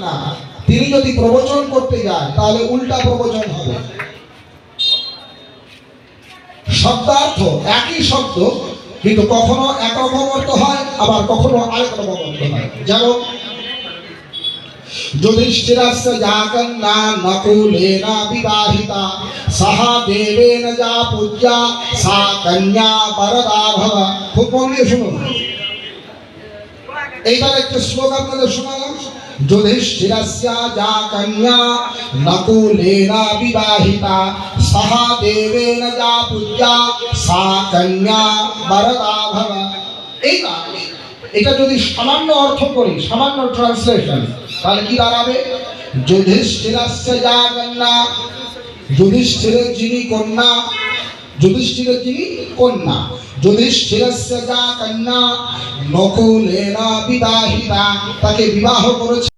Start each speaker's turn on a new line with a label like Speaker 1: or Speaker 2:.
Speaker 1: না। তিনি যদি প্রবচন করতে তাহলে উল্টা প্রবচন হবে। শব্দার্থ, একই শব্দ, কিন্তু কখনো একরকম অর্থ হয়, আবার কখনো অর্থ হয়। যেমন মন শুনুন। এইবার একটা শ্লোক আপনাদের শোনালাম। যুধিষ্ঠিরস্য যা কন্যা নকুলেন বিবাহিতা, সহা দেবেন যা পূজ্যা সা কন্যা বরদা ভব। এইবার, এটা যদি সামান্য অর্থ করি, সামান্য ট্রান্সলেশন তাহলে কি দাঁড়াবে? যুধিষ্ঠিরস্য যা কন্যা, যুধিষ্ঠিরের যিনি কন্যা যুধিষ্ঠিরের তিনি কন্যা। যুধিষ্ঠিরস্য যা কন্যা নকুলেনা বিবাহিতা তাকে বিবাহ করেছে।